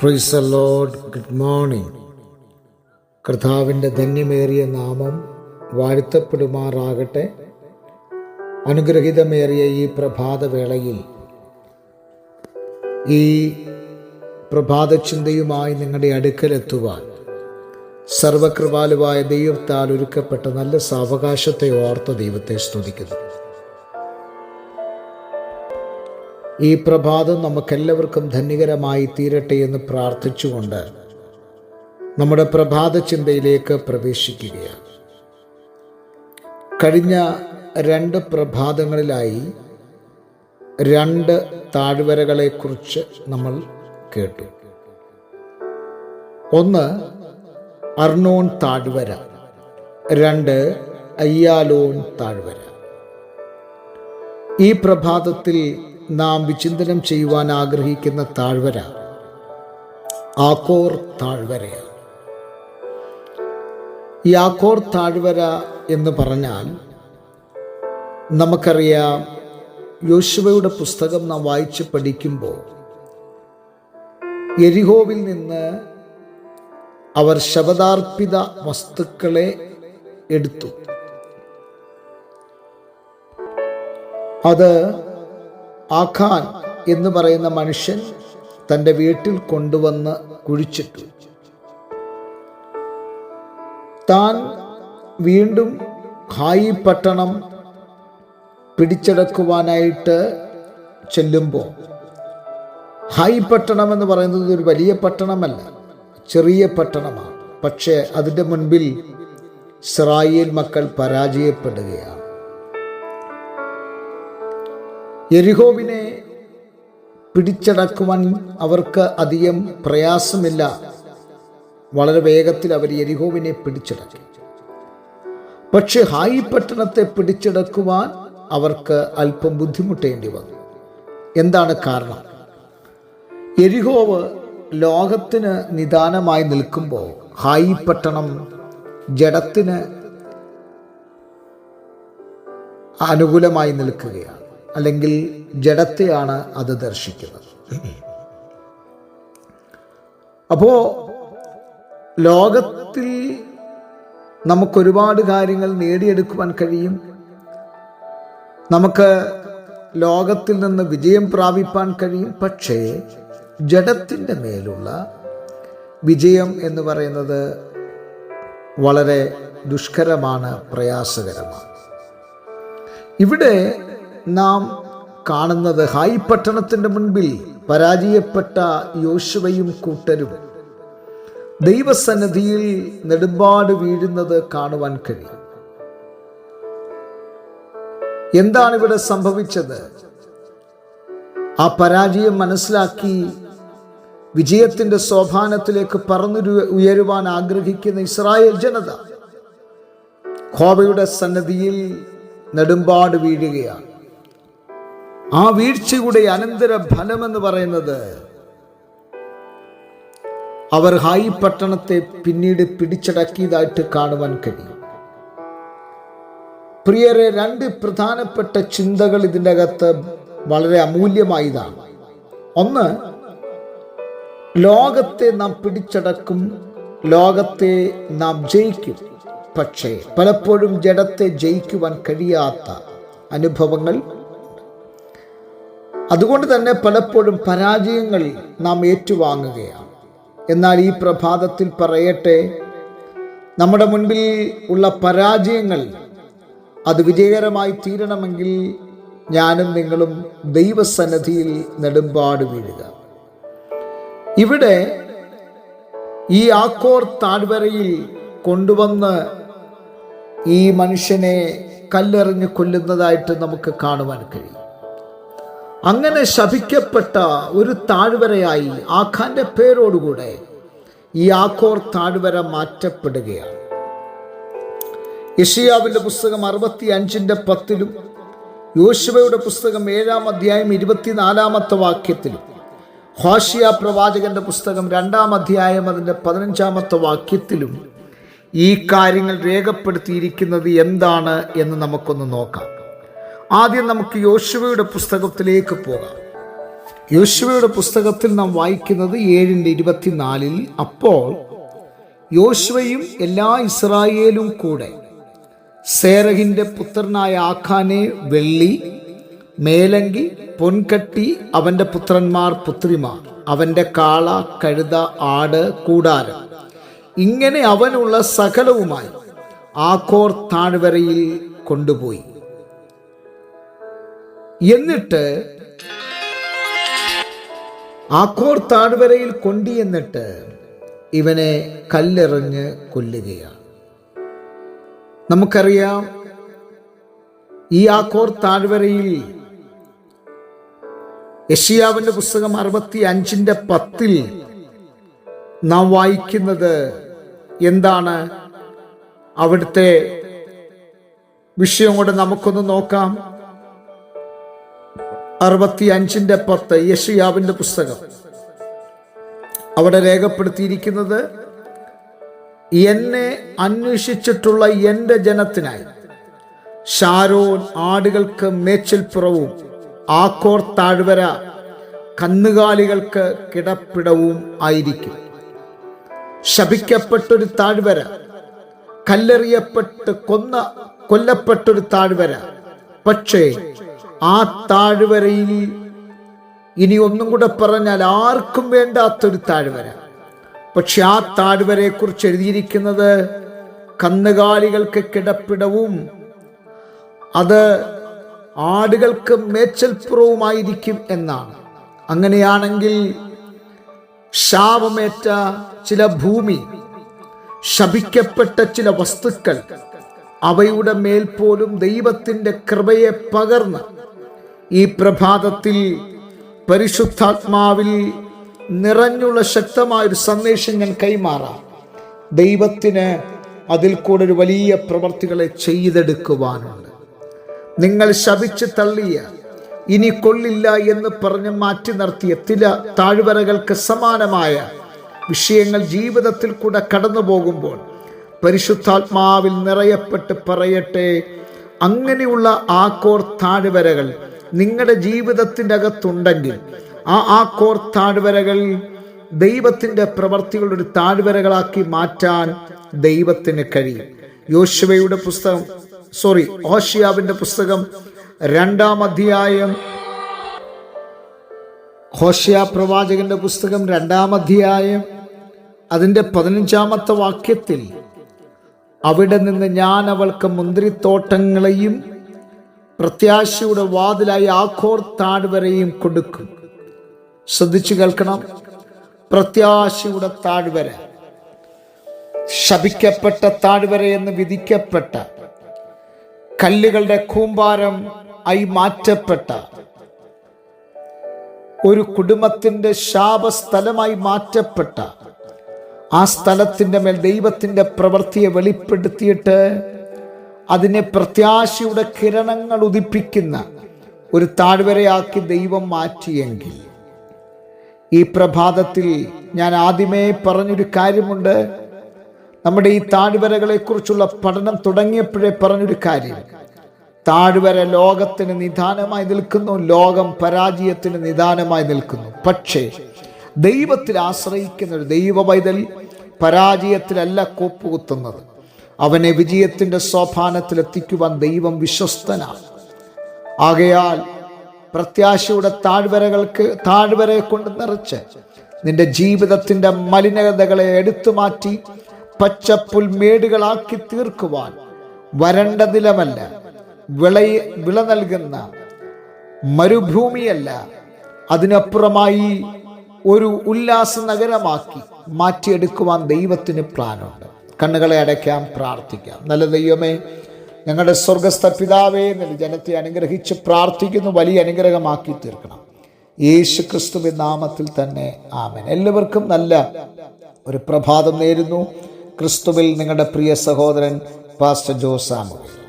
Price load good morning കർത്താവിന്റെ ധന്യമേറിയ നാമം വാഴ്ത്തപ്പെടുമാറാകട്ടെ. അനുഗ്രഹീതമേറിയ ഈ പ്രഭാതവേളയിൽ ഈ പ്രഭാത ചിന്തയുമായി നിങ്ങളുടെ അടുക്കലെത്തുവാൻ സർവകൃപാലുവായ ദൈവത്താൽ ഒരുക്കപ്പെട്ട നല്ല സാവകാശത്തെ ഓർത്ത ദൈവത്തെ സ്തുതിക്കുന്നു. ഈ പ്രഭാതം നമുക്കെല്ലാവർക്കും ധന്യകരമായി തീരട്ടെ എന്ന് പ്രാർത്ഥിച്ചുകൊണ്ട് നമ്മുടെ പ്രഭാത ചിന്തയിലേക്ക് പ്രവേശിക്കുകയാണ്. കഴിഞ്ഞ രണ്ട് പ്രഭാതങ്ങളിലായി രണ്ട് താഴ്വരകളെക്കുറിച്ച് നമ്മൾ കേട്ടു. ഒന്ന് അർണോൺ താഴ്വര രണ്ട് അയ്യാലോൺ താഴ്വര. ഈ പ്രഭാതത്തിൽ നാം വിചിന്തനം ചെയ്യുവാൻ ആഗ്രഹിക്കുന്ന താഴ്വര ആക്കോർ താഴ്വരയാണ്. ഈ ആക്കോർ താഴ്വര എന്ന് പറഞ്ഞാൽ നമുക്കറിയാം യോശുവയുടെ പുസ്തകം നാം വായിച്ച് പഠിക്കുമ്പോൾ എരിഹോവിൽ നിന്ന് അവർ ശബദാർപ്പിത വസ്തുക്കളെ എടുത്തു. അത് ആഖാൻ എന്ന് പറയുന്ന മനുഷ്യൻ തന്റെ വീട്ടിൽ കൊണ്ടുവന്ന് കുഴിച്ചിട്ടു. താൻ വീണ്ടും ഹായി പട്ടണം പിടിച്ചെടുക്കുവാനായിട്ട് ചെല്ലുമ്പോൾ ഹായി പട്ടണം എന്ന് പറയുന്നത് ഒരു വലിയ പട്ടണമല്ല ചെറിയ പട്ടണമാണ്. പക്ഷേ അതിന്റെ മുൻപിൽ ഇസ്രായേൽ മക്കൾ പരാജയപ്പെടുകയാണ്. എരിഹോവിനെ പിടിച്ചടക്കുവാൻ അവർക്ക് അധികം പ്രയാസമില്ല. വളരെ വേഗത്തിൽ അവർ എരിഹോവിനെ പിടിച്ചടക്കി. പക്ഷെ ഹായി പട്ടണത്തെ പിടിച്ചടക്കുവാൻ അവർക്ക് അല്പം ബുദ്ധിമുട്ടേണ്ടി വന്നു. എന്താണ് കാരണം? എരിഹോവ് ലോകത്തിന് നിദാനമായി നിൽക്കുമ്പോൾ ഹായി പട്ടണം ജഡത്തിന് അനുകൂലമായി നിൽക്കുകയാണ്. അല്ലെങ്കിൽ ജഡത്തെയാണ് അത് ദർശിക്കുന്നത്. അപ്പോ ലോകത്തിൽ നമുക്കൊരുപാട് കാര്യങ്ങൾ നേടിയെടുക്കുവാൻ കഴിയും. നമുക്ക് ലോകത്തിൽ നിന്ന് വിജയം പ്രാപിപ്പാൻ കഴിയും. പക്ഷേ ജഡത്തിന്റെ മേലുള്ള വിജയം എന്ന് പറയുന്നത് വളരെ ദുഷ്കരമാണ് പ്രയാസകരമാണ്. ഇവിടെ നാം കാണുന്നത് ഹായ് പട്ടണത്തിന്റെ മുൻപിൽ പരാജയപ്പെട്ട യോശുവയും കൂട്ടരും. ദൈവസന്നിധിയിൽ നെടുമ്പാട് വീഴുന്നത് കാണുവാൻ കഴിയും. എന്താണ് ഇവിടെ സംഭവിച്ചത്? ആ പരാജയം മനസ്സിലാക്കി വിജയത്തിന്റെ സോപാനത്തിലേക്ക് പറന്നു ഉയരുവാൻ ആഗ്രഹിക്കുന്ന ഇസ്രായേൽ ജനത ഖോബയുടെ സന്നദ്ധിയിൽ നെടുമ്പാട് വീഴുകയാണ്. ആ വീഴ്ചയുടെ അനന്തര ഫലമെന്ന് പറയുന്നത് അവർ ഹായി പട്ടണത്തെ പിന്നീട് പിടിച്ചടക്കിയതായിട്ട് കാണുവാൻ കഴിയും. പ്രിയരെ രണ്ട് പ്രധാനപ്പെട്ട ചിന്തകൾ ഇതിന്റെ അകത്ത് വളരെ അമൂല്യമായതാണ്. ഒന്ന് ലോകത്തെ നാം പിടിച്ചടക്കും ലോകത്തെ നാം ജയിക്കും. പക്ഷേ പലപ്പോഴും ജഡത്തെ ജയിക്കുവാൻ കഴിയാത്ത അനുഭവങ്ങൾ അതുകൊണ്ട് തന്നെ പലപ്പോഴും പരാജയങ്ങൾ നാം ഏറ്റുവാങ്ങുകയാണ്. എന്നാൽ ഈ പ്രഭാതത്തിൽ പറയട്ടെ നമ്മുടെ മുൻപിൽ ഉള്ള പരാജയങ്ങൾ അത് വിജയകരമായി തീരണമെങ്കിൽ ഞാനും നിങ്ങളും ദൈവസന്നദ്ധിയിൽ നെടുമ്പാട് വീഴുക. ഇവിടെ ഈ ആക്കോർ താഴ്വരയിൽ കൊണ്ടുവന്ന് ഈ മനുഷ്യനെ കല്ലെറിഞ്ഞ് കൊല്ലുന്നതായിട്ട് നമുക്ക് കാണുവാൻ കഴിയും. അങ്ങനെ ശപിക്കപ്പെട്ട ഒരു താഴ്വരയായി ആഖാന്റെ പേരോടുകൂടെ ഈ ആഖോർ താഴ്വര മാറ്റപ്പെടുകയാണ്. യഷിയാവിന്റെ പുസ്തകം അറുപത്തി അഞ്ചിന്റെ പത്തിലും യോശുവയുടെ പുസ്തകം ഏഴാം അധ്യായം ഇരുപത്തിനാലാമത്തെ വാക്യത്തിലും ഹോഷിയ പ്രവാചകന്റെ പുസ്തകം രണ്ടാം അധ്യായം അതിന്റെ പതിനഞ്ചാമത്തെ വാക്യത്തിലും ഈ കാര്യങ്ങൾ രേഖപ്പെടുത്തിയിരിക്കുന്നത് എന്താണ് എന്ന് നമുക്കൊന്ന് നോക്കാം. ആദ്യം നമുക്ക് യോശുവയുടെ പുസ്തകത്തിലേക്ക് പോകാം. യോശുവയുടെ പുസ്തകത്തിൽ നാം വായിക്കുന്നത് ഏഴിന്റെ ഇരുപത്തിനാലിൽ അപ്പോൾ യോശുവയും എല്ലാ ഇസ്രായേലും കൂടെ സേറഹിന്റെ പുത്രനായ ആഖാനെ വെള്ളി മേലങ്കി പൊൻകട്ടി അവന്റെ പുത്രന്മാർ പുത്രിമാർ അവന്റെ കാള കഴുത ആട് കൂടാരം. ഇങ്ങനെ അവനുള്ള സകലവുമായി ആഖോർ താഴ്വരയിൽ കൊണ്ടുപോയി. എന്നിട്ട് ആക്കോർ താഴ്വരയിൽ കൊണ്ടുചെന്നിട്ട് ഇവനെ കല്ലെറിഞ്ഞ് കൊല്ലുകയാണ്. നമുക്കറിയാം ഈ ആക്കോർ താഴ്വരയിൽ യഷിയാവിന്റെ പുസ്തകം അറുപത്തി അഞ്ചിന്റെ പത്തിൽ നാം വായിക്കുന്നത് എന്താണ്? അവിടുത്തെ വിഷയം കൂടെ നമുക്കൊന്ന് നോക്കാം. അറുപത്തി അഞ്ചിന്റെ പത്ത് യഷിയാവിന്റെ പുസ്തകം. അവിടെ രേഖപ്പെടുത്തിയിരിക്കുന്നത് എന്നെ അന്വേഷിച്ചിട്ടുള്ള എന്റെ ജനത്തിനായി ഷാരോൻ ആടുകൾക്ക് മേച്ചിൽപ്പുറവും ആക്കോർ താഴ്വര കന്നുകാലികൾക്ക് കിടപ്പിടവും ആയിരിക്കും. ശപിക്കപ്പെട്ടൊരു താഴ്വര കല്ലെറിയപ്പെട്ട് കൊന്ന കൊല്ലപ്പെട്ടൊരു താഴ്വര പക്ഷേ ആ താഴ്വരയിൽ ഇനി ഒന്നും കൂടെ പറഞ്ഞാൽ ആർക്കും വേണ്ടാത്തൊരു താഴ്വര. പക്ഷെ ആ താഴ്വരയെ കുറിച്ച് എഴുതിയിരിക്കുന്നത് കന്നുകാലികൾക്ക് കിടപ്പിടവും അത് ആടുകൾക്ക് മേച്ചൽപ്പുറവുമായിരിക്കും എന്നാണ്. അങ്ങനെയാണെങ്കിൽ ശാപമേറ്റ ചില ഭൂമി ശപിക്കപ്പെട്ട ചില വസ്തുക്കൾ അവയുടെ മേൽ പോലും ദൈവത്തിന്റെ കൃപയെ പകർന്ന് ഈ പ്രഭാതത്തിൽ പരിശുദ്ധാത്മാവിൽ നിറഞ്ഞുള്ള ശക്തമായൊരു സന്ദേശം ഞാൻ കൈമാറാം. ദൈവത്തിന് അതിൽ കൂടെ ഒരു വലിയ പ്രവർത്തികളെ ചെയ്തെടുക്കുവാനുണ്ട്. നിങ്ങൾ ശപിച്ച് തള്ളിയ ഇനി കൊള്ളില്ല എന്ന് പറഞ്ഞ് മാറ്റി നിർത്തിയ ചില താഴ്വരകൾക്ക് സമാനമായ വിഷയങ്ങൾ ജീവിതത്തിൽ കൂടെ കടന്നു പോകുമ്പോൾ പരിശുദ്ധാത്മാവിൽ നിറയപ്പെട്ട് പറയട്ടെ അങ്ങനെയുള്ള ആക്കോർ താഴ്വരകൾ നിങ്ങളുടെ ജീവിതത്തിന്റെ അകത്തുണ്ടെങ്കിൽ ആ ആ കോർ താഴ്വരകൾ ദൈവത്തിന്റെ പ്രവർത്തികളുടെ ഒരു താഴ്വരകളാക്കി മാറ്റാൻ ദൈവത്തിന് കഴിയും. യോശുവയുടെ പുസ്തകം സോറി ഹോഷിയാവിന്റെ പുസ്തകം രണ്ടാം അധ്യായം ഹോഷ്യ പ്രവാചകന്റെ പുസ്തകം രണ്ടാം അധ്യായം അതിന്റെ പതിനഞ്ചാമത്തെ വാക്യത്തിൽ അവിടെ നിന്ന് ഞാൻ അവൾക്ക് മുന്തിരിത്തോട്ടങ്ങളെയും പ്രത്യാശയുടെ വാതിലായി ആഖോർ താഴ്വരയും കൊടുക്കും. ശ്രദ്ധിച്ചു കേൾക്കണം. പ്രത്യാശയുടെ താഴ്വര. ശപിക്കപ്പെട്ട താഴ്വര എന്ന് വിധിക്കപ്പെട്ട കല്ലുകളുടെ കൂമ്പാരം ആയി മാറ്റപ്പെട്ട ഒരു കുടുംബത്തിന്റെ ശാപസ്ഥലമായി മാറ്റപ്പെട്ട ആ സ്ഥലത്തിന്റെ മേൽ ദൈവത്തിന്റെ പ്രവൃത്തിയെ വെളിപ്പെടുത്തിയിട്ട് അതിനെ പ്രത്യാശയുടെ കിരണങ്ങൾ ഉദിപ്പിക്കുന്ന ഒരു താഴ്വരയാക്കി ദൈവം മാറ്റിയെങ്കിൽ. ഈ പ്രഭാതത്തിൽ ഞാൻ ആദ്യമേ പറഞ്ഞൊരു കാര്യമുണ്ട്. നമ്മുടെ ഈ താഴ്വരകളെക്കുറിച്ചുള്ള പഠനം തുടങ്ങിയപ്പോഴേ പറഞ്ഞൊരു കാര്യം. താഴ്വര ലോകത്തിന് നിദാനമായി നിൽക്കുന്നു ലോകം പരാജയത്തിന് നിദാനമായി നിൽക്കുന്നു. പക്ഷേ ദൈവത്തിൽ ആശ്രയിക്കുന്ന ഒരു ദൈവ പൈതൽ പരാജയത്തിലല്ല കൂപ്പുകുത്തുന്നത്. അവനെ വിജയത്തിന്റെ സോപാനത്തിൽ എത്തിക്കുവാൻ ദൈവം വിശ്വസ്തനാണ്. ആകയാൽ പ്രത്യാശയുടെ താഴ്വരകൾക്ക് താഴ്വരയെ കൊണ്ട് നിറച്ച് നിന്റെ ജീവിതത്തിന്റെ മലിനതകളെ എടുത്തു മാറ്റി പച്ചപ്പുൽമേടുകളാക്കി തീർക്കുവാൻ വരണ്ട നിലമല്ല വിള വിള നൽകുന്ന മരുഭൂമിയല്ല അതിനപ്പുറമായി ഒരു ഉല്ലാസ നഗരമാക്കി മാറ്റിയെടുക്കുവാൻ ദൈവത്തിന് പ്ലാനുണ്ട്. കണ്ണുകളെ അടയ്ക്കാം പ്രാർത്ഥിക്കാം. നല്ല ദൈവമേ ഞങ്ങളുടെ സ്വർഗസ്ഥ പിതാവേ നിന്റെ ജനത്തെ അനുഗ്രഹിച്ച് പ്രാർത്ഥിക്കുന്നു വലിയ അനുഗ്രഹമാക്കി തീർക്കണം. യേശു ക്രിസ്തുവിൻ നാമത്തിൽ തന്നെ ആമൻ. എല്ലാവർക്കും നല്ല ഒരു പ്രഭാതം നേരുന്നു. ക്രിസ്തുവിൽ നിങ്ങളുടെ പ്രിയ സഹോദരൻ പാസ്റ്റർ ജോസാമുകൾ